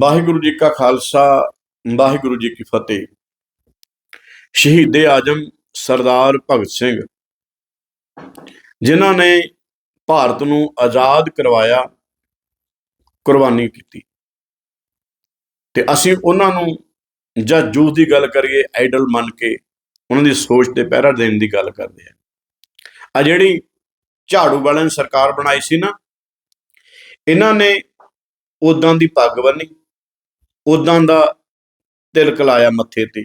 ਵਾਹਿਗੁਰੂ ਜੀ ਕਾ ਖਾਲਸਾ, ਵਾਹਿਗੁਰੂ ਜੀ ਕੀ ਫਤਿਹ। ਸ਼ਹੀਦ ਆਜਮ ਸਰਦਾਰ ਭਗਤ ਸਿੰਘ, ਜਿਨ੍ਹਾਂ ਨੇ ਭਾਰਤ ਨੂੰ ਆਜ਼ਾਦ ਕਰਵਾਇਆ, ਕੁਰਬਾਨੀ ਕੀਤੀ। ਤੇ ਅਸੀਂ ਉਹਨਾਂ ਨੂੰ ਜਾਂ ਜੂਸ ਦੀ ਗੱਲ ਕਰੀਏ, ਆਈਡਲ ਮੰਨ ਕੇ ਉਹਨਾਂ ਦੀ ਸੋਚ ਤੇ ਪਹਿਰਾ ਦੇਣ ਦੀ ਗੱਲ ਕਰਦੇ ਆ ਆ ਜਿਹੜੀ ਝਾੜੂ ਵਾਲਿਆਂ ਨੇ ਸਰਕਾਰ ਬਣਾਈ ਸੀ ਨਾ, ਇਹਨਾਂ ਨੇ ਉਦਾਂ ਦੀ ਪੱਗ ਬੰਨੀ ਉਦਾਂ ਦਾ ਤਿਲਕ ਲਾਇਆ ਮੱਥੇ ਤੇ।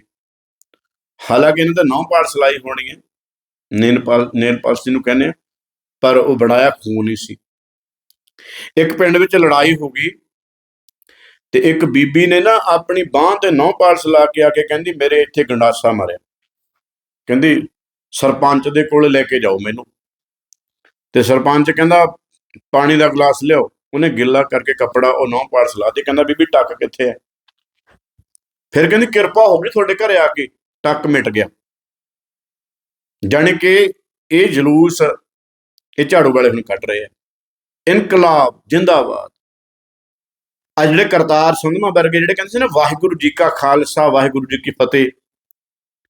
ਹਾਲਾਂਕਿ ਇਹਨਾਂ ਦਾ ਨੌ ਪਾੜ ਸਲਾਈ ਹੋਣੀ ਹੈ। ਨੇਨਪਾਲ ਪਾਲ ਨੇਲ ਨੂੰ ਕਹਿੰਦੇ ਪਰ ਉਹ ਬਣਾਇਆ ਖੂਨ ਹੀ ਸੀ। ਇੱਕ ਪਿੰਡ ਵਿੱਚ ਲੜਾਈ ਹੋ ਗਈ ਤੇ ਇੱਕ ਬੀਬੀ ਨੇ ਨਾ ਆਪਣੀ ਬਾਹ ਤੇ ਨੌ ਪਾਲਸ ਲਾ ਕੇ ਆ ਕੇ ਕਹਿੰਦੀ, ਮੇਰੇ ਇੱਥੇ ਗੰਡਾਸਾ ਮਾਰਿਆ। ਕਹਿੰਦੀ, ਸਰਪੰਚ ਦੇ ਕੋਲ ਲੈ ਕੇ ਜਾਓ ਮੈਨੂੰ। ਤੇ ਸਰਪੰਚ ਕਹਿੰਦਾ, ਪਾਣੀ ਦਾ ਗਲਾਸ ਲਿਆਓ। ਉਹਨੇ ਗਿੱਲਾ ਕਰਕੇ ਕੱਪੜਾ ਉਹ ਨੌ ਪਾਲਸ ਲਾ ਦੇ ਕਹਿੰਦਾ, ਬੀਬੀ, ਟੱਕ ਕਿੱਥੇ ਹੈ? ਫਿਰ ਕਹਿੰਦੀ ਕਿਰਪਾ ਹੋ ਗਈ ਤੁਹਾਡੇ ਘਰੇ ਆ ਕੇ, ਟੱਕ ਮਿਟ ਗਿਆ। ਜਾਣੀ ਕਿ ਇਹ ਜਲੂਸ ਇਹ ਝਾੜੂ ਵਾਲੇ ਹੁਣ ਕੱਢ ਰਹੇ ਆ। ਇਨਕਲਾਬ, ਜਿੰਦਾਬਾਦ। ਆ ਜਿਹੜੇ ਕਰਤਾਰ ਸੰਧਮਾ ਵਰਗੇ ਜਿਹੜੇ ਕਹਿੰਦੇ ਸੀ ਨਾ, ਵਾਹਿਗੁਰੂ ਜੀ ਕਾ ਖਾਲਸਾ, ਵਾਹਿਗੁਰੂ ਜੀ ਕੀ ਫਤਿਹ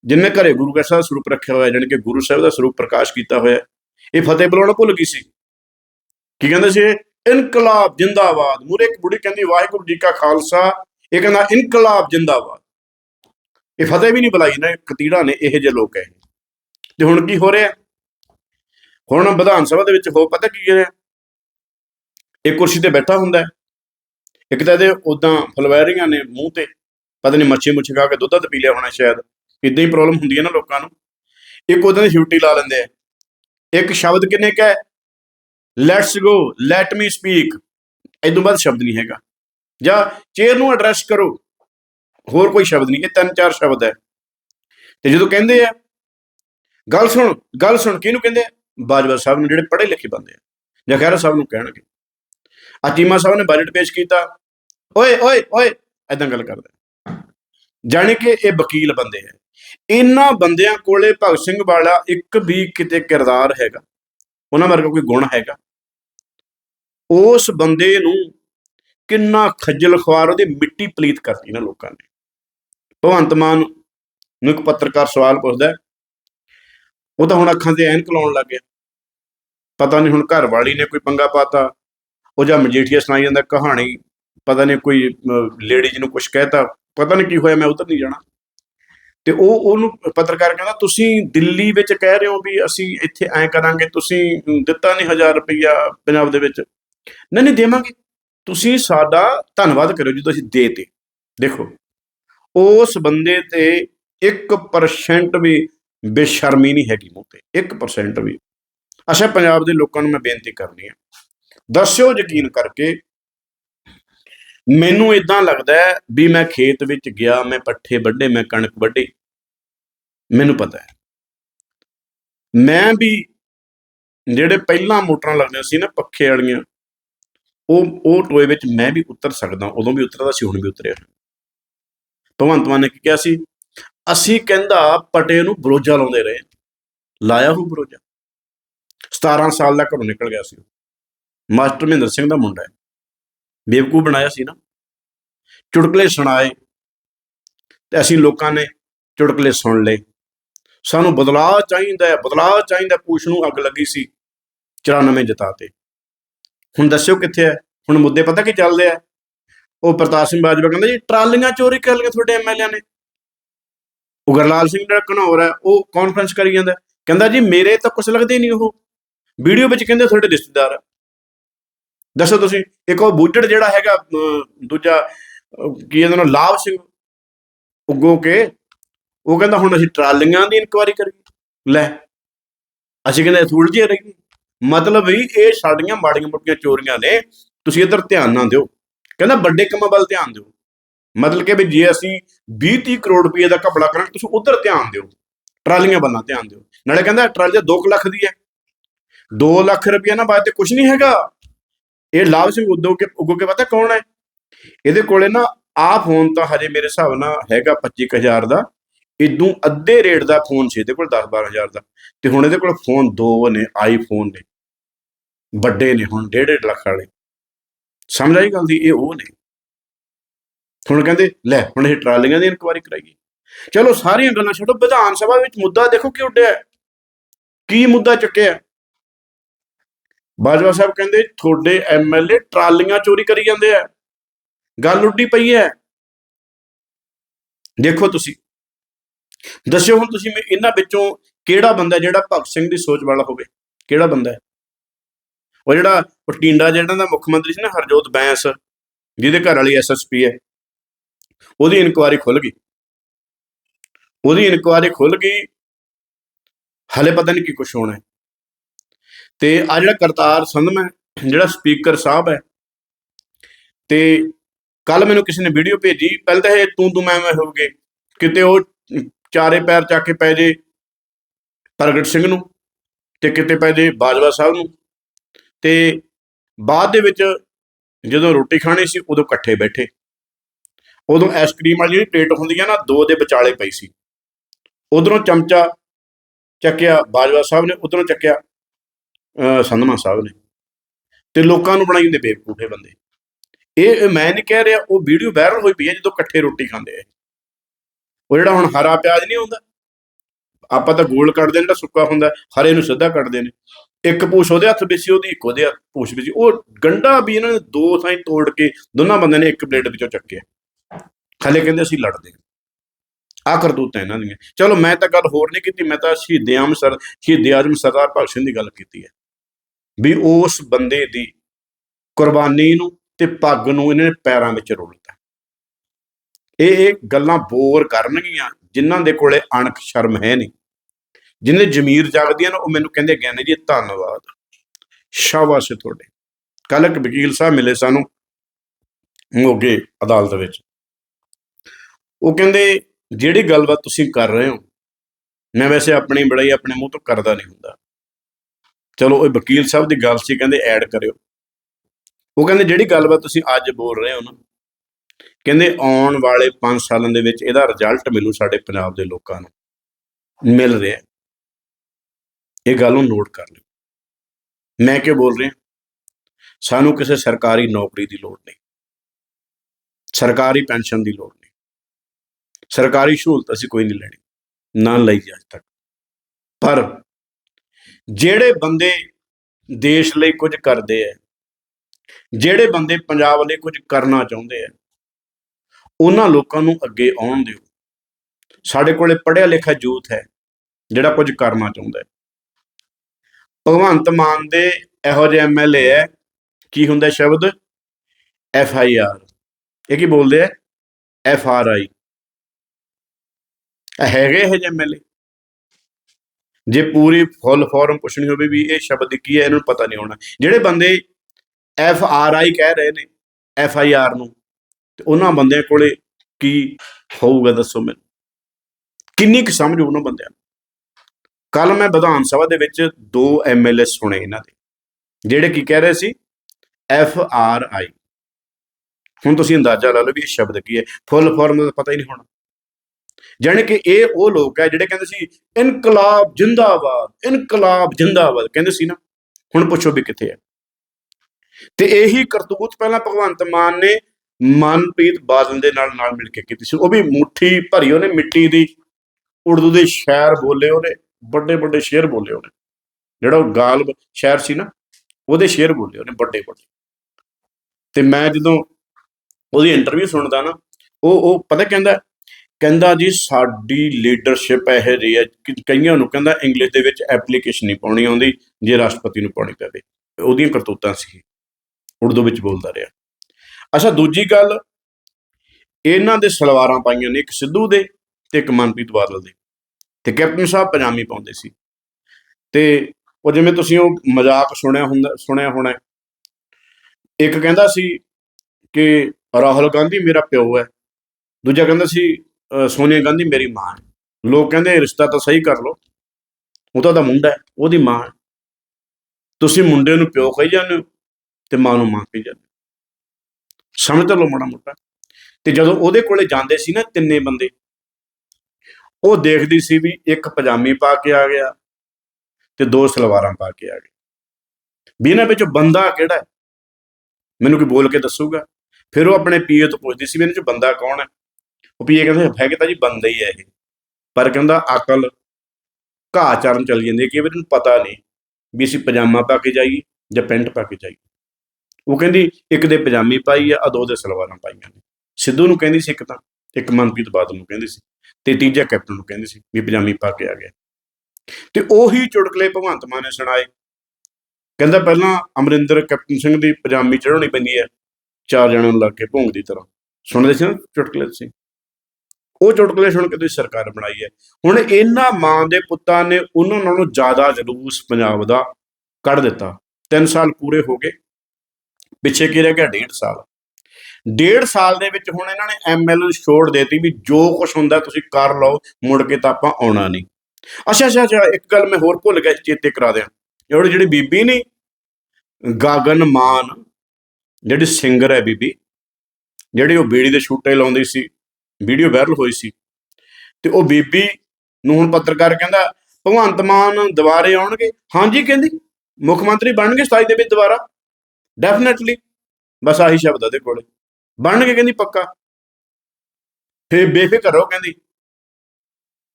ਜਿਨਨੇ ਘਰੇ ਗੁਰੂ ਕਾ ਸਾਹਿਬ ਸਰੂਪ ਰੱਖਿਆ ਹੋਇਆ, ਜਾਣੀ ਕਿ ਗੁਰੂ ਸਾਹਿਬ ਦਾ ਸਰੂਪ ਪ੍ਰਕਾਸ਼ ਕੀਤਾ ਹੋਇਆ, ਇਹ ਫਤਿਹ ਬੁਲਾਉਣਾ ਭੁੱਲ ਗਈ ਸੀ। ਕੀ ਕਹਿੰਦੇ ਸੀ ਇਨਕਲਾਬ, ਜਿੰਦਾਬਾਦ। ਮੂਰੇ ਇੱਕ ਬੁੜੀ ਕਹਿੰਦੀ, ਵਾਹਿਗੁਰੂ ਜੀ ਕਾ ਖਾਲਸਾ ਇਹ ਕਹਿੰਦਾ, ਇਨਕਲਾਬ ਜਿੰਦਾਬਾਦ। ਇਹ ਫਤਿਹ ਵੀ ਨਹੀਂ ਬੁਲਾਈ ਨਾ ਕਤੀੜਾ ਨੇ, ਇਹੋ ਜਿਹੇ ਲੋਕ ਹੈ ਇਹ। ਤੇ ਹੁਣ ਕੀ ਹੋ ਰਿਹਾ? ਹੁਣ ਵਿਧਾਨ ਸਭਾ ਦੇ ਵਿੱਚ ਹੋ ਪਤਾ ਕੀ ਹੋ ਰਿਹਾ? ਇੱਕ ਕੁਰਸੀ ਤੇ ਬੈਠਾ ਹੁੰਦਾ ਇੱਕ ਤਾਂ ਇਹਦੇ ਉਦਾਂ ਫਲਵੈਰੀਆਂ ਨੇ ਮੂੰਹ ਤੇ, ਪਤਾ ਨਹੀਂ ਮੱਛੀ ਮੁੱਛੀ ਖਾ ਕੇ ਦੁੱਧ ਤੇ ਪੀ ਲਿਆ ਹੋਣਾ ਸ਼ਾਇਦ। ਇਦਾਂ ਹੀ ਪ੍ਰੋਬਲਮ ਹੁੰਦੀ ਹੈ ਨਾ ਲੋਕਾਂ ਨੂੰ। ਇੱਕ ਉਦਾਂ ਦੀ ਹਿਊਟੀ ਲਾ ਲੈਂਦੇ ਆ। ਇੱਕ ਸ਼ਬਦ ਕਿੰਨੇ ਕਾ let's go let me speak ਇਦੋਂ ਬਾਅਦ ਸ਼ਬਦ ਨਹੀਂ ਹੈਗਾ। ਜਾਂ ਚੇਅਰ ਨੂੰ ਐਡਰੈਸ ਕਰੋ। ਹੋਰ ਕੋਈ ਸ਼ਬਦ ਨਹੀਂ, ਇਹ ਤਿੰਨ ਚਾਰ ਸ਼ਬਦ ਹੈ। ਤੇ ਜਦੋਂ ਕਹਿੰਦੇ ਆ, ਗੱਲ ਸੁਣ ਗੱਲ ਸੁਣ, ਕਿਹਨੂੰ ਕਹਿੰਦੇ ਆ? ਬਾਜਵਾ ਸਾਹਿਬ ਨੂੰ, ਜਿਹੜੇ ਪੜ੍ਹੇ ਲਿਖੇ ਬੰਦੇ ਆ, ਜਾਂ ਖੈਰਾ ਸਾਹਿਬ ਨੂੰ ਕਹਿਣਗੇ। ਆ ਚੀਮਾ ਸਾਹਿਬ ਨੇ ਬਜਟ ਪੇਸ਼ ਕੀਤਾ। ਓਏ ਓਏ ਓਏ ਐਦਾਂ ਗੱਲ ਕਰਦਾ। ਜਾਣੀ ਕਿ ਇਹ ਵਕੀਲ ਬੰਦੇ ਹੈ ਇਹਨਾਂ ਬੰਦਿਆਂ ਕੋਲੇ ਭਗਤ ਸਿੰਘ ਵਾਲਾ ਇੱਕ ਵੀ ਕਿਤੇ ਕਿਰਦਾਰ ਹੈਗਾ। ਉਹਨਾਂ ਵਰਗਾ ਕੋਈ ਗੁਣ ਹੈਗਾ। ਉਸ ਬੰਦੇ ਨੂੰ ਕਿੰਨਾ ਖੱਜਲ ਖਵਾਰ ਉਹਦੀ ਮਿੱਟੀ ਪਲੀਤ ਕਰਤੀ ਨਾ ਲੋਕਾਂ ਨੇ। ਭਗਵੰਤ ਮਾਨ ਨੂੰ ਇੱਕ ਪੱਤਰਕਾਰ ਸਵਾਲ ਪੁੱਛਦਾ ਉਹ ਤਾਂ ਹੁਣ ਅੱਖਾਂ ਤੇ ਐਨਕ ਲਾਉਣ ਲੱਗ ਗਿਆ। ਪਤਾ ਨਹੀਂ ਹੁਣ ਘਰ ਵਾਲੀ ਨੇ ਕੋਈ ਪੰਗਾ ਪਾਤਾ। ਉਹ ਜਾਂ ਮਜੀਠੀਆ ਸੁਣਾਈ ਜਾਂਦਾ ਕਹਾਣੀ। ਪਤਾ ਨਹੀਂ ਕੋਈ ਲੇਡੀਜ਼ ਨੂੰ ਕੁਝ ਕਹਿਤਾ। ਪਤਾ ਨਹੀਂ ਕੀ ਹੋਇਆ, ਮੈਂ ਉਧਰ ਨਹੀਂ ਜਾਣਾ। ਤੇ ਉਹ, ਉਹਨੂੰ ਪੱਤਰਕਾਰ ਕਹਿੰਦਾ, ਤੁਸੀਂ ਦਿੱਲੀ ਵਿੱਚ ਕਹਿ ਰਹੇ ਹੋ ਵੀ ਅਸੀਂ ਇੱਥੇ ਐਂ ਕਰਾਂਗੇ, ਤੁਸੀਂ ਦਿੱਤਾ ਨਹੀਂ 1000 ਰੁਪਈਆ ਪੰਜਾਬ ਦੇ ਵਿੱਚ। ਨਹੀਂ ਨਹੀਂ, ਦੇਵਾਂਗੇ। ਤੁਸੀਂ ਸਾਡਾ ਧੰਨਵਾਦ ਕਰਿਓ ਜਦੋਂ ਅਸੀਂ ਦੇ ਤੇ ਦੇਖੋ, ਉਸ ਬੰਦੇ ਤੇ 1% ਵੀ ਬੇਸ਼ਰਮੀ ਨਹੀਂ ਹੈਗੀ ਮੂੰਹ ਤੇ 1% ਵੀ। ਅੱਛਾ, ਪੰਜਾਬ ਦੇ ਲੋਕਾਂ ਨੂੰ ਮੈਂ ਬੇਨਤੀ ਕਰਨੀ ਹੈ ਦੱਸਿਓ ਯਕੀਨ ਕਰਕੇ, ਮੈਨੂੰ ਇਦਾਂ ਲੱਗਦਾ ਵੀ ਮੈਂ ਖੇਤ ਵਿੱਚ ਗਿਆ, ਮੈਂ ਪੱਠੇ ਵੱਢੇ, ਮੈਂ ਕਣਕ ਵੱਢੀ। ਮੈਨੂੰ ਪਤਾ ਹੈ। ਮੈਂ ਵੀ ਜਿਹੜੇ ਪਹਿਲਾਂ ਮੋਟਰਾਂ ਲੱਗਦੀਆਂ ਸੀ ਨਾ, ਪੱਖੇ ਵਾਲੀਆਂ ਉਹ ਉਹ ਟੋਏ ਵਿੱਚ ਮੈਂ ਵੀ ਉਤਰ ਸਕਦਾ, ਉਦੋਂ ਵੀ ਉਤਰਦਾ ਸੀ, ਹੁਣ ਵੀ ਉਤਰਿਆ। ਭਗਵੰਤ ਮਾਨ ਨੇ ਕੀ ਕਿਹਾ ਸੀ? ਅਸੀਂ ਕਹਿੰਦਾ, ਪਟੇ ਨੂੰ ਬਰੋਜਾ ਲਾਉਂਦੇ ਰਹੇ। ਲਾਇਆ ਹੋ ਬਰੋਜਾ। 17 ਸਾਲ ਦਾ ਘਰੋਂ ਨਿਕਲ ਗਿਆ ਸੀ ਉਹ। ਮਾਸਟਰ ਮਹਿੰਦਰ ਸਿੰਘ ਦਾ ਮੁੰਡਾ ਹੈ। ਬੇਵਕੂਫ ਬਣਾਇਆ ਸੀ ਨਾ। ਚੁਟਕਲੇ ਸੁਣਾਏ। ਤੇ ਅਸੀਂ ਲੋਕਾਂ ਨੇ ਚੁਟਕਲੇ ਸੁਣ ਲਏ। ਸਾਨੂੰ ਬਦਲਾਅ ਚਾਹੀਦਾ ਹੈ, ਬਦਲਾਅ ਚਾਹੀਦਾ ਪੂਛ ਨੂੰ ਅੱਗ ਲੱਗੀ ਸੀ। 94 ਜਿਤਾਤੇ ਹੁਣ ਦੱਸਿਓ ਕਿੱਥੇ ਹੈ? ਹੁਣ ਮੁੱਦੇ ਪਤਾ ਕੀ ਚੱਲਦੇ ਆ? ਉਹ ਪ੍ਰਤਾਪ ਸਿੰਘ ਬਾਜਵਾ ਕਹਿੰਦਾ ਜੀ, ਟਰਾਲੀਆਂ ਚੋਰੀ ਕਰ ਲਈਆਂ ਤੁਹਾਡੇ ਐਮਐਲਏ ਨੇ। ਉਹ ਗਰਲਾਲ ਸਿੰਘ ਜਿਹੜਾ ਘਨੌਰ ਹੈ, ਉਹ ਕਾਨਫਰੰਸ ਕਰੀ ਜਾਂਦਾ। ਕਹਿੰਦਾ ਜੀ, ਮੇਰੇ ਤਾਂ ਕੁਝ ਲੱਗਦੇ ਨਹੀਂ ਉਹ। ਵੀਡੀਓ ਵਿੱਚ ਕਹਿੰਦੇ ਤੁਹਾਡੇ ਰਿਸ਼ਤੇਦਾਰ ਆ। ਦੱਸੋ ਤੁਸੀਂ, ਇੱਕ ਉਹ ਬੂਝੜ ਜਿਹੜਾ ਹੈਗਾ ਦੂਜਾ ਕੀ ਇਹਦਾ ਨਾਮ, ਲਾਭ ਸਿੰਘ। ਉੱਗੋ ਕੇ, ਉਹ ਕਹਿੰਦਾ ਹੁਣ ਅਸੀਂ ਟਰਾਲੀਆਂ ਦੀ ਇਨਕੁਆਇਰੀ ਕਰੀਏ। ਲੈ, ਅਸੀਂ ਕਹਿੰਦੇ ਥੂਲਜੇ ਰਹੀ ਮਤਲਬ ਵੀ ਇਹ ਸਾਡੀਆਂ ਮਾੜੀਆਂ ਮੋਟੀਆਂ ਚੋਰੀਆਂ ਨੇ, ਤੁਸੀਂ ਇੱਧਰ ਧਿਆਨ ਨਾ ਦਿਓ। ਕਹਿੰਦਾ ਵੱਡੇ ਕੰਮਾਂ ਵੱਲ ਧਿਆਨ ਦਿਓ। ਮਤਲਬ ਕਿ ਵੀ ਜੇ ਅਸੀਂ 20 30 ਕਰੋੜ ਰੁਪਏ ਦਾ ਘਪਲਾ ਕਰਾਂਗੇ, ਤੁਸੀਂ ਉੱਧਰ ਧਿਆਨ ਦਿਓ। ਟਰਾਲੀਆਂ ਵੱਲ ਧਿਆਨ ਦਿਓ। ਨਾਲੇ ਕਹਿੰਦਾ ਟਰਾਲੀ ਤਾਂ 2 ਲੱਖ ਦੀ ਹੈ। 2 ਲੱਖ ਰੁਪਏ ਨਾ ਬਾਅਦ ਤੇ ਕੁਝ ਨਹੀਂ ਹੈਗਾ। ਇਹ ਲਾਭ ਸਿੰਘ ਉਦੋਂ ਕੇ, ਉਗੋ ਕੇ ਪਤਾ ਕੌਣ ਹੈ? ਇਹਦੇ ਕੋਲੇ ਨਾ ਆ ਫੋਨ ਤਾਂ ਹਜੇ ਮੇਰੇ ਹਿਸਾਬ ਨਾਲ ਹੈਗਾ 25000 ਦਾ। ਇਦੋਂ ਅੱਧੇ ਰੇਟ ਦਾ ਫੋਨ ਸੀ ਇਹਦੇ ਕੋਲ 10 12000 ਦਾ। ਤੇ ਹੁਣ ਇਹਦੇ ਕੋਲ ਫੋਨ ਦੋ ਨੇ ਆਈਫੋਨ ਨੇ। ਵੱਡੇ ਨੇ ਹੁਣ 1.5 ਲੱਖ ਵਾਲੇ। ਸਮਝ ਆਈ ਗੱਲ ਦੀ? ਇਹ ਉਹ ਨੇ। ਹੁਣ ਕਹਿੰਦੇ, ਲੈ, ਹੁਣ ਇਹ ਟਰਾਲੀਆਂ ਦੀ ਇਨਕੁਆਇਰੀ ਕਰਾਈਏ ਚਲੋ, ਸਾਰੀਆਂ ਗੱਲਾਂ ਛੱਡੋ, ਵਿਧਾਨ ਸਭਾ ਵਿੱਚ ਮੁੱਦਾ ਦੇਖੋ ਕੀ ਉੱਡਿਆ ਕੀ ਮੁੱਦਾ ਚੱਕਿਆ ਬਾਜਵਾ ਸਾਹਿਬ ਕਹਿੰਦੇ, ਤੁਹਾਡੇ ਐਮਐਲਏ ਟਰਾਲੀਆਂ ਚੋਰੀ ਕਰੀ ਜਾਂਦੇ ਆ। ਗੱਲ ਉੱਡੀ ਪਈ ਹੈ। ਦੇਖੋ ਤੁਸੀਂ। ਦੱਸਿਓ ਹੁਣ ਤੁਸੀਂ ਇਹਨਾਂ ਵਿੱਚੋਂ ਕਿਹੜਾ ਬੰਦਾ ਜਿਹੜਾ ਭਗਤ ਸਿੰਘ ਦੀ ਸੋਚ ਵਾਲਾ ਹੋਵੇ? ਕਿਹੜਾ ਬੰਦਾ ਹੈ? ਉਹ ਜਿਹੜਾ ਬਠਿੰਡਾ ਜਿਹੜਾ ਦਾ ਮੁੱਖ ਮੰਤਰੀ ਸੀ ਨਾ ਹਰਜੋਤ ਬੈਂਸ ਜਿਹਦੇ ਘਰ ਵਾਲੀ ਐਸਐਸਪੀ ਹੈ ਉਹਦੀ ਇਨਕੁਆਇਰੀ ਖੁੱਲ ਗਈ। ਉਹਦੀ ਇਨਕੁਆਇਰੀ ਖੁੱਲ ਗਈ ਹਲੇ ਪਤਾ ਨਹੀਂ ਕੀ ਕੁਝ ਹੋਣਾ ਹੈ। ਤੇ ਆ ਜਿਹੜਾ ਕਰਤਾਰ ਸੰਧਮ ਹੈ, ਜਿਹੜਾ ਸਪੀਕਰ ਸਾਹਿਬ ਹੈ ਤੇ ਕੱਲ ਮੈਨੂੰ ਕਿਸੇ ਨੇ ਵੀਡੀਓ ਭੇਜੀ ਪਹਿਲਾਂ ਤਾਂ ਇਹ ਤੂੰ ਤੂੰ ਮੈਂ ਮੈਂ ਹੋ ਗਏ ਕਿਤੇ ਉਹ ਚਾਰੇ ਪੈਰ ਚੱਕ ਕੇ ਪੈ ਜੇ ਪ੍ਰਗਟ ਸਿੰਘ ਨੂੰ ਤੇ ਕਿਤੇ ਪੈ ਜੇ ਬਾਜਵਾ ਸਾਹਿਬ ਨੂੰ ਤੇ ਬਾਅਦ ਦੇ ਵਿੱਚ ਜਦੋਂ ਰੋਟੀ ਖਾਣੀ ਸੀ, ਉਦੋਂ ਇਕੱਠੇ ਬੈਠੇ। ਉਦੋਂ ਆਈਸਕ੍ਰੀਮ ਵਾਲੀ ਜਿਹੜੀ ਪਲੇਟ ਹੁੰਦੀ ਆ ਨਾ, ਦੋ ਦੇ ਵਿਚਾਲੇ ਪਈ ਸੀ। ਉਧਰੋਂ ਚਮਚਾ ਚੱਕਿਆ ਬਾਜਵਾ ਸਾਹਿਬ ਨੇ, ਉਧਰੋਂ ਚੱਕਿਆ ਸੰਧਮਾ ਸਾਹਿਬ ਨੇ। ਤੇ ਲੋਕਾਂ ਨੂੰ ਬਣਾਈ ਹੁੰਦੇ ਬੇਵਕੂਫੇ ਬੰਦੇ। ਇਹ ਮੈਂ ਨਹੀਂ ਕਹਿ ਰਿਹਾ, ਉਹ ਵੀਡੀਓ ਵਾਇਰਲ ਹੋਈ ਪਈ ਹੈ ਜਦੋਂ ਇਕੱਠੇ ਰੋਟੀ ਖਾਂਦੇ ਆ। ਉਹ ਜਿਹੜਾ ਹੁਣ ਹਰਾ ਪਿਆਜ਼ ਨਹੀਂ ਹੁੰਦਾ, ਆਪਾਂ ਤਾਂ ਗੋਲ ਕੱਟਦੇ ਨੇ ਤਾਂ ਸੁੱਕਾ ਹੁੰਦਾ, ਹਰੇ ਨੂੰ ਸਿੱਧਾ ਕੱਟਦੇ ਨੇ ਇੱਕ ਪੂਛ ਉਹਦੇ ਹੱਥ ਵਿੱਚ ਸੀ, ਉਹਦੀ ਇੱਕ ਉਹਦੇ ਹੱਥ ਪੂਛ ਵਿੱਚ ਸੀ। ਉਹ ਗੰਡਾ ਵੀ ਇਹਨਾਂ ਨੇ ਦੋ ਥਾਈਂ ਤੋੜ ਕੇ ਦੋਨਾਂ ਬੰਦਿਆਂ ਨੇ ਇੱਕ ਪਲੇਟ ਵਿੱਚੋਂ ਚੱਕਿਆ। ਥੱਲੇ ਕਹਿੰਦੇ ਅਸੀਂ ਲੜਦੇ ਆ ਕਰਤੂਤਾਂ ਇਹਨਾਂ ਦੀਆਂ। ਚਲੋ, ਮੈਂ ਤਾਂ ਗੱਲ ਹੋਰ ਨਹੀਂ ਕੀਤੀ, ਮੈਂ ਤਾਂ ਸ਼ਹੀਦ ਆਮ ਸਰ, ਸ਼ਹੀਦ ਆਜ਼ਮ ਸਰਦਾਰ ਭਗਤ ਸਿੰਘ ਦੀ ਗੱਲ ਕੀਤੀ ਹੈ। ਵੀ ਉਸ ਬੰਦੇ ਦੀ ਕੁਰਬਾਨੀ ਨੂੰ ਤੇ ਪੱਗ ਨੂੰ ਇਹਨਾਂ ਨੇ ਪੈਰਾਂ ਵਿੱਚ ਰੋਲਤਾ ਇਹ ਇਹ ਗੱਲਾਂ ਬੋਰ ਕਰਨਗੀਆਂ, ਜਿਨ੍ਹਾਂ ਦੇ ਕੋਲੇ ਅਣਖ ਸ਼ਰਮ ਹੈ ਨਹੀਂ। ਜਿਹਨੇ ਦੀ ਜ਼ਮੀਰ ਜਾਗਦੀਆਂ ਨੇ, ਉਹ ਮੈਨੂੰ ਕਹਿੰਦੇ ਗਿਆਨੀ ਜੀ, ਧੰਨਵਾਦ। ਸ਼ਾਬਾਸ਼ ਹੈ ਤੁਹਾਡੇ। ਕੱਲ ਇੱਕ ਵਕੀਲ ਸਾਹਿਬ ਮਿਲੇ ਸਾਨੂੰ, ਮੋਗੇ ਅਦਾਲਤ ਵਿੱਚ। ਉਹ ਕਹਿੰਦੇ, ਜਿਹੜੀ ਗੱਲਬਾਤ ਤੁਸੀਂ ਕਰ ਰਹੇ ਹੋ, ਮੈਂ ਵੈਸੇ ਆਪਣੀ ਬੜਾਈ ਆਪਣੇ ਮੂੰਹ ਤੋਂ ਕਰਦਾ ਨਹੀਂ ਹੁੰਦਾ। ਚਲੋ, ਉਹ ਵਕੀਲ ਸਾਹਿਬ ਦੀ ਗੱਲ ਸੀ, ਕਹਿੰਦੇ ਐਡ ਕਰਿਓ। ਉਹ ਕਹਿੰਦੇ, ਜਿਹੜੀ ਗੱਲਬਾਤ ਤੁਸੀਂ ਅੱਜ ਬੋਲ ਰਹੇ ਹੋ ਨਾ, ਕਹਿੰਦੇ ਆਉਣ ਵਾਲੇ 5 ਸਾਲਾਂ ਦੇ ਵਿੱਚ ਇਹਦਾ ਰਿਜ਼ਲਟ ਮਿਲੂ ਸਾਡੇ ਪੰਜਾਬ ਦੇ ਲੋਕਾਂ ਨੂੰ। ਮਿਲ ਰਿਹਾ। ਇਹ ਗੱਲ ਨੂੰ ਨੋਟ ਕਰ ਲਿਓ। ਮੈਂ ਕਿਉਂ ਬੋਲ ਰਿਹਾ? ਸਾਨੂੰ ਕਿਸੇ ਸਰਕਾਰੀ ਨੌਕਰੀ ਦੀ ਲੋੜ ਨਹੀਂ। ਸਰਕਾਰੀ ਪੈਨਸ਼ਨ ਦੀ ਲੋੜ ਨਹੀਂ। ਸਰਕਾਰੀ ਸਹੂਲਤ ਅਸੀਂ ਕੋਈ ਨਹੀਂ ਲੈਣੀ, ਨਾ ਲਈ ਅੱਜ ਤੱਕ। ਪਰ ਜਿਹੜੇ ਬੰਦੇ ਦੇਸ਼ ਲਈ ਕੁਝ ਕਰਦੇ ਆ ਜਿਹੜੇ ਬੰਦੇ ਪੰਜਾਬ ਲਈ ਕੁਝ ਕਰਨਾ ਚਾਹੁੰਦੇ ਆ ਉਹਨਾਂ ਲੋਕਾਂ ਨੂੰ ਅੱਗੇ ਆਉਣ ਦਿਓ। ਸਾਡੇ ਕੋਲੇ ਪੜ੍ਹਿਆ ਲਿਖਿਆ ਯੂਥ ਹੈ, ਜਿਹੜਾ ਕੁਝ ਕਰਨਾ ਚਾਹੁੰਦਾ ਹੈ ਭਗਵੰਤ ਮਾਨ ਦੇ ਇਹੋ ਜਿਹੇ ਐਮਐਲਏ ਹੈ, ਕੀ ਹੁੰਦਾ ਸ਼ਬਦ? ਐਫ ਆਈ ਆਰ ਇਹ ਕੀ ਬੋਲਦੇ ਆ? ਐਫ ਆਰ ਆਈ ਹੈਗੇ ਇਹ ਜਿਹੇ ਐਮਐਲਏ ਜੇ ਪੂਰੀ ਫੁੱਲ ਫਾਰਮ ਪੁੱਛਣੀ ਹੋਵੇ ਵੀ ਇਹ ਸ਼ਬਦ ਕੀ ਹੈ, ਇਹਨਾਂ ਨੂੰ ਪਤਾ ਨਹੀਂ ਹੋਣਾ। ਜਿਹੜੇ ਬੰਦੇ ਐਫ ਆਰ ਆਈ ਕਹਿ ਰਹੇ ਨੇ ਐਫ ਆਈ ਆਰ ਨੂੰ, ਤੇ ਉਹਨਾਂ ਬੰਦਿਆਂ ਕੋਲੇ ਕੀ ਹੋਊਗਾ ਦੱਸੋ ਮੈਨੂੰ? ਕਿੰਨੀ ਕੁ ਸਮਝ ਉਹਨਾਂ ਬੰਦਿਆਂ ਨੂੰ? ਕੱਲ ਮੈਂ ਵਿਧਾਨ ਸਭਾ ਦੇ ਵਿੱਚ ਦੋ ਐਮਐਲਏ ਸੁਣੇ ਇਹਨਾਂ ਦੇ, ਜਿਹੜੇ ਕੀ ਕਹਿ ਰਹੇ ਸੀ? ਐਫ ਆਰ ਆਈ ਹੁਣ ਤੁਸੀਂ ਅੰਦਾਜ਼ਾ ਲਾ ਲਓ ਵੀ ਇਹ ਸ਼ਬਦ ਕੀ ਹੈ? ਫੁੱਲ ਫਾਰਮ ਦਾ ਪਤਾ ਹੀ ਨਹੀਂ ਹੋਣਾ। ਜਾਣੀ ਕਿ ਇਹ ਉਹ ਲੋਕ ਹੈ ਜਿਹੜੇ ਕਹਿੰਦੇ ਸੀ, ਇਨਕਲਾਬ ਜਿੰਦਾਬਾਦ ਇਨਕਲਾਬ ਜਿੰਦਾਬਾਦ, ਕਹਿੰਦੇ ਸੀ ਨਾ। ਹੁਣ ਪੁੱਛੋ ਵੀ ਕਿੱਥੇ ਹੈ। ਤੇ ਇਹੀ ਕਰਤੂਤ ਪਹਿਲਾਂ ਭਗਵੰਤ ਮਾਨ ਨੇ ਮਨਪ੍ਰੀਤ ਬਾਦਲ ਦੇ ਨਾਲ ਨਾਲ ਮਿਲ ਕੇ ਕੀਤੀ ਸੀ। ਉਹ ਵੀ ਮੁੱਠੀ ਭਰੀ ਉਹਨੇ, ਮਿੱਟੀ ਦੀ, ਉਰਦੂ ਦੇ ਸ਼ਾਇਰ ਬੋਲੇ ਉਹਨੇ। ਵੱਡੇ ਵੱਡੇ ਸ਼ੇਰ ਬੋਲੇ ਉਹਨੇ। ਜਿਹੜਾ ਉਹ ਗਾਲਬ ਸ਼ਹਿਰ ਸੀ ਨਾ, ਉਹਦੇ ਸ਼ੇਰ ਬੋਲੇ ਉਹਨੇ ਵੱਡੇ ਵੱਡੇ। ਤੇ ਮੈਂ ਜਦੋਂ ਉਹਦੀ ਇੰਟਰਵਿਊ ਸੁਣਦਾ ਨਾ, ਉਹ ਉਹ ਪਤਾ ਕਹਿੰਦਾ ਕਹਿੰਦਾ ਜੀ ਸਾਡੀ ਲੀਡਰਸ਼ਿਪ ਇਹ ਰਹੀ ਹੈ ਕਈਆਂ ਨੂੰ ਕਹਿੰਦਾ ਇੰਗਲਿਸ਼ ਦੇ ਵਿੱਚ ਐਪਲੀਕੇਸ਼ਨ ਨਹੀਂ ਪਾਉਣੀ ਆਉਂਦੀ, ਜੇ ਰਾਸ਼ਟਰਪਤੀ ਨੂੰ ਪਾਉਣੀ ਪਵੇ। ਉਹਦੀਆਂ ਕਰਤੂਤਾਂ ਸੀ। ਉਰਦੂ ਵਿੱਚ ਬੋਲਦਾ ਰਿਹਾ। ਅੱਛਾ, ਦੂਜੀ ਗੱਲ, ਇਹਨਾਂ ਦੇ ਸਲਵਾਰਾਂ ਪਾਈਆਂ ਨੇ ਇੱਕ ਸਿੱਧੂ ਦੇ ਤੇ ਇੱਕ ਮਨਪ੍ਰੀਤ ਬਾਦਲ ਦੇ। ਤੇ ਕੈਪਟਨ ਸਾਹਿਬ ਪਜਾਮੀ ਪਾਉਂਦੇ ਸੀ। ਤੇ ਉਹ ਜਿਵੇਂ ਤੁਸੀਂ ਉਹ ਮਜ਼ਾਕ ਸੁਣਿਆ ਹੁੰਦਾ, ਸੁਣਿਆ ਹੋਣਾ ਇੱਕ ਕਹਿੰਦਾ ਸੀ ਕਿ ਰਾਹੁਲ ਗਾਂਧੀ ਮੇਰਾ ਪਿਓ ਹੈ। ਦੂਜਾ ਕਹਿੰਦਾ ਸੀ ਸੋਨੀਆ ਗਾਂਧੀ ਮੇਰੀ ਮਾਂ ਹੈ। ਲੋਕ ਕਹਿੰਦੇ ਰਿਸ਼ਤਾ ਤਾਂ ਸਹੀ ਕਰ ਲਓ, ਉਹ ਤਾਂ ਉਹਦਾ ਮੁੰਡਾ ਹੈ, ਉਹਦੀ ਮਾਂ ਹੈ। ਤੁਸੀਂ ਮੁੰਡੇ ਨੂੰ ਪਿਓ ਕਹੀ ਜਾਂਦੇ ਹੋ ਤੇ ਮਾਂ ਨੂੰ ਮਾਂ ਕਹੀ ਜਾਂਦੇ ਹੋ। ਸਮਝ ਤਾਂ ਲਓ ਮਾੜਾ ਮੋਟਾ। ਤੇ ਜਦੋਂ ਉਹਦੇ ਕੋਲੇ ਜਾਂਦੇ ਸੀ ਨਾ ਤਿੰਨੇ ਬੰਦੇ ਉਹ ਦੇਖਦੀ ਸੀ ਵੀ ਇੱਕ ਪਜਾਮੀ ਪਾ ਕੇ ਆ ਗਿਆ ਤੇ ਦੋ ਸਲਵਾਰਾਂ ਪਾ ਕੇ ਆ ਗਏ। ਵੀ ਇਹਨਾਂ ਵਿੱਚੋਂ ਬੰਦਾ ਕਿਹੜਾ ਹੈ? ਮੈਨੂੰ ਕੋਈ ਬੋਲ ਕੇ ਦੱਸੂਗਾ? ਫਿਰ ਉਹ ਆਪਣੇ ਪੀਏ ਤੋਂ ਪੁੱਛਦੀ ਸੀ ਵੀ ਇਹਨਾਂ ਚ ਬੰਦਾ ਕੌਣ ਹੈ? ਉਹ ਪੀਏ ਕਹਿੰਦੇ ਹੈਗੇ ਤਾਂ ਜੀ, ਬੰਦਾ ਹੀ ਹੈ ਇਹ। ਪਰ ਕਹਿੰਦਾ, ਅਕਲ ਘਾਹ ਚਰਨ ਚਲ ਜਾਂਦੀ ਹੈ ਕਿ ਇਹਨੂੰ ਪਤਾ ਨਹੀਂ ਵੀ ਅਸੀਂ ਪਜਾਮਾ ਪਾ ਕੇ ਜਾਈਏ ਜਾਂ ਪੈਂਟ ਪਾ ਕੇ ਜਾਈਏ। ਉਹ ਕਹਿੰਦੀ, ਇੱਕ ਦੇ ਪਜਾਮੀ ਪਾਈ ਆ ਆ ਦੋ ਦੇ ਸਲਵਾਰਾਂ ਪਾਈਆਂ ਨੇ। ਸਿੱਧੂ ਨੂੰ ਕਹਿੰਦੀ ਸੀ ਇੱਕ ਤਾਂ, ਇੱਕ ਮਨਪ੍ਰੀਤ ਬਾਦਲ ਨੂੰ ਕਹਿੰਦੀ ਸੀ। ਤੇ ਤੀਜਾ ਕੈਪਟਨ ਨੂੰ ਕਹਿੰਦੇ ਸੀ ਵੀ ਪਜਾਮੀ ਪਾ ਕੇ ਆ ਗਿਆ। ਤੇ ਉਹੀ ਚੁਟਕਲੇ ਭਗਵੰਤ ਮਾਨ ਨੇ ਸੁਣਾਏ। ਕਹਿੰਦਾ ਪਹਿਲਾਂ ਅਮਰਿੰਦਰ ਕੈਪਟਨ ਸਿੰਘ ਦੀ ਪਜਾਮੀ ਚੜਾਉਣੀ ਪੈਂਦੀ ਹੈ, ਚਾਰ ਜਣਾਂ ਨੂੰ ਲੱਗ ਕੇ ਭੋਂਗ ਦੀ ਤਰ੍ਹਾਂ। ਸੁਣਦੇ ਸੀ ਨਾ ਚੁਟਕਲੇ ਤੁਸੀਂ? ਉਹ ਚੁਟਕਲੇ ਸੁਣ ਕੇ ਤੁਸੀਂ ਸਰਕਾਰ ਬਣਾਈ ਹੈ। ਹੁਣ ਇਹਨਾਂ ਮਾਂ ਦੇ ਪੁੱਤਾਂ ਨੇ ਉਹਨਾਂ ਨਾਲੋਂ ਜ਼ਿਆਦਾ ਜਲੂਸ ਪੰਜਾਬ ਦਾ ਕੱਢ ਦਿੱਤਾ। 3 ਸਾਲ ਪੂਰੇ ਹੋ ਗਏ। ਪਿੱਛੇ ਕੀ ਰਹਿ ਗਿਆ? 1.5 ਸਾਲ। ਡੇਢ ਸਾਲ ਦੇ ਵਿੱਚ ਹੁਣ ਇਹਨਾਂ ਨੇ ਐਮਐਲ ਛੋੜ ਦੇਤੀ ਵੀ ਜੋ ਕੁਝ ਹੁੰਦਾ ਤੁਸੀਂ ਕਰ ਲਓ, ਮੁੜ ਕੇ ਤਾਂ ਆਪਾਂ ਆਉਣਾ ਨਹੀਂ। ਅੱਛਾ ਅੱਛਾ ਅੱਛਾ, ਇੱਕ ਗੱਲ ਮੈਂ ਹੋਰ ਭੁੱਲ ਗਿਆ, ਚੇਤੇ ਕਰਾ ਦਿਆਂ। ਇਹ ਜਿਹੜੀ ਬੀਬੀ ਨਹੀਂ ਗਾਗਨ ਮਾਨ, ਜਿਹੜੀ ਸਿੰਗਰ ਹੈ ਬੀਬੀ, ਜਿਹੜੀ ਉਹ ਬੀੜੀ ਦੇ ਛੂਟੇ ਲਾਉਂਦੀ ਸੀ, ਵੀਡੀਓ ਵਾਇਰਲ ਹੋਈ ਸੀ, ਤੇ ਉਹ ਬੀਬੀ ਨੂੰ ਹੁਣ ਪੱਤਰਕਾਰ ਕਹਿੰਦਾ, ਭਗਵੰਤ ਮਾਨ ਦੁਬਾਰੇ ਆਉਣਗੇ? ਹਾਂਜੀ, ਕਹਿੰਦੀ, ਮੁੱਖ ਮੰਤਰੀ ਬਣਨਗੇ 27 ਦੇ ਵਿੱਚ ਦੁਬਾਰਾ। ਡੈਫੀਨਿਟਲੀ ਬਸ ਆਹੀ ਸ਼ਬਦ ਆ ਦੇ ਕੋਲੇ। ਬਣਨਗੇ ਕਹਿੰਦੀ ਪੱਕਾ। ਫੇਰ ਬੇਫਿਕਰ ਰਹੋ ਕਹਿੰਦੀ।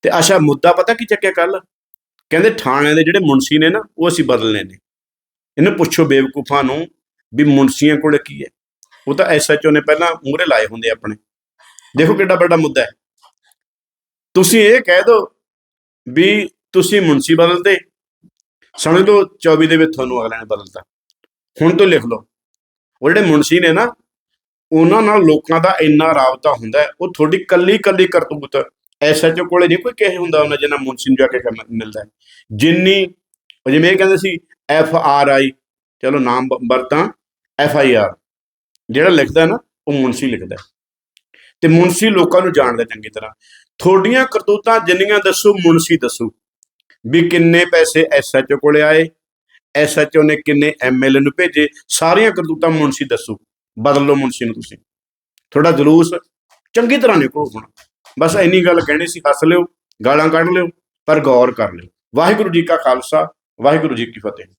ਤੇ ਆਸ਼ਾ ਮੁੱਦਾ ਪਤਾ ਕੀ ਚੱਕਿਆ ਕੱਲ ਕਹਿੰਦੇ ਥਾਣਿਆਂ ਦੇ ਜਿਹੜੇ ਮੁਨਸੀ ਨੇ ਨਾ, ਉਹ ਅਸੀਂ ਬਦਲਨੇ ਨੇ। ਇਹਨੂੰ ਪੁੱਛੋ ਬੇਵਕੂਫਾਂ ਨੂੰ ਵੀ ਮੁਨਸੀਆਂ ਕੋਲ ਕੀ ਹੈ। ਉਹ ਤਾਂ ਐਸਐਚਓ ਨੇ ਪਹਿਲਾਂ ਮੂਹਰੇ ਲਾਏ ਹੁੰਦੇ ਆਪਣੇ। ਦੇਖੋ ਕਿੱਡਾ ਵੱਡਾ ਮੁੱਦਾ ਹੈ। ਤੁਸੀਂ ਇਹ ਕਹਿ ਦਿਓ ਵੀ ਤੁਸੀਂ ਮੁਨਸੀ ਬਦਲਦੇ। ਸਮਝ ਲਓ 24 ਦੇ ਵਿੱਚ ਤੁਹਾਨੂੰ ਅਗਲੇ ਨੇ ਬਦਲਤਾ। ਹੁਣ ਤੋਂ ਲਿਖ ਲਓ। ਉਹ ਜਿਹੜੇ ਮੁਨਸੀ ਨੇ ਨਾ ਉਹਨਾਂ ਨਾਲ ਲੋਕਾਂ ਦਾ ਇੰਨਾ ਰਾਬਤਾ ਹੁੰਦਾ ਹੈ, ਉਹ ਤੁਹਾਡੀ ਕੱਲੀ ਕੱਲੀ ਕਰਤੂਤ ਐਸਐਚਓ ਕੋਲੇ ਨਹੀਂ ਕੋਈ ਕਹੇ ਹੁੰਦਾ ਉਹਨਾਂ ਜਿੰਨਾ ਮੁਨਸੀ ਨੂੰ ਜਾ ਕੇ ਕੰਮ ਮਿਲਦਾ ਹੈ। ਜਿੰਨੀ ਜਿਵੇਂ ਇਹ ਕਹਿੰਦੇ ਸੀ, ਐਫ ਆਰ ਆਈ, ਚਲੋ ਨਾਮ ਵਰਤਾਂ, ਐਫ ਆਈ ਆਰ, ਜਿਹੜਾ ਲਿਖਦਾ ਨਾ, ਉਹ ਮੁਨਸੀ ਲਿਖਦਾ ਤੇ ਮੁਨਸੀ ਲੋਕਾਂ ਨੂੰ ਜਾਣਦਾ ਚੰਗੀ ਤਰ੍ਹਾਂ। ਤੁਹਾਡੀਆਂ ਕਰਤੂਤਾਂ ਜਿੰਨੀਆਂ ਦੱਸੋ, ਮੁਨਸੀ ਦੱਸੋ, ਵੀ ਕਿੰਨੇ ਪੈਸੇ ਐਸਐਚਓ ਕੋਲੇ ਆਏ ਐਸਐਚਓ ਨੇ ਕਿੰਨੇ ਐਮਐਲਏ ਨੂੰ ਭੇਜੇ, ਸਾਰੀਆਂ ਕਰਤੂਤਾਂ ਮੁਨਸੀ ਦੱਸੋ। ਬਦਲ ਲਓ ਮੁਨਸੀ ਨੂੰ ਤੁਸੀਂ। ਥੋੜਾ ਜਲੂਸ ਚੰਗੀ ਤਰ੍ਹਾਂ ਨਿਕਲੋ ਹੁਣ। ਬਸ ਇੰਨੀ ਗੱਲ ਕਹਿਣੀ ਸੀ, ਹੱਸ ਲਿਓ, ਗਾਲਾਂ ਕੱਢ ਲਿਓ, ਪਰ ਗੌਰ ਕਰ ਲਿਓ। ਵਾਹਿਗੁਰੂ ਜੀ ਕਾ ਖਾਲਸਾ, ਵਾਹਿਗੁਰੂ ਜੀ ਕੀ ਫਤਿਹ।